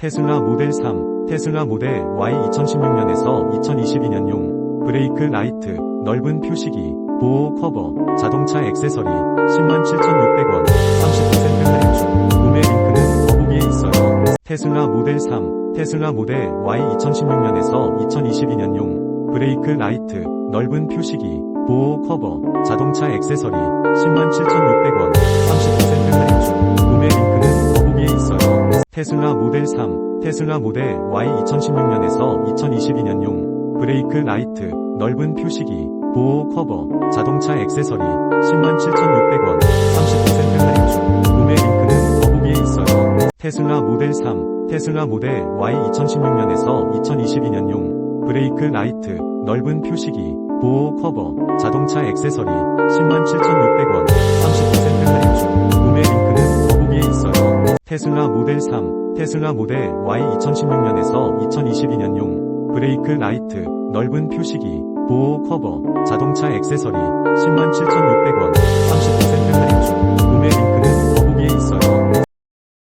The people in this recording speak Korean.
테슬라 모델 3, 테슬라 모델 Y 2016년에서 2022년용 브레이크 라이트, 넓은 표시기, 보호 커버, 자동차 액세서리 107,600원 30% 할인 중 구매 링크는 더보기에 있어요. 테슬라 모델 3, 테슬라 모델 Y 2016년에서 2022년용 브레이크 라이트, 넓은 표시기, 보호 커버, 자동차 액세서리 107,600원 테슬라 모델 3, 테슬라 모델 Y 2016년에서 2022년용 브레이크 라이트, 넓은 표시기, 보호 커버, 자동차 액세서리 107,600원 30% 할인 중 구매 링크는 더보기에 있어요. 테슬라 모델 3, 테슬라 모델 Y 2016년에서 2022년용 브레이크 라이트, 넓은 표시기, 보호 커버, 자동차 액세서리 107,600원 테슬라 모델 3, 테슬라 모델 Y 2016년에서 2022년용 브레이크 라이트, 넓은 표시기, 보호 커버, 자동차 액세서리 107,600원. 30%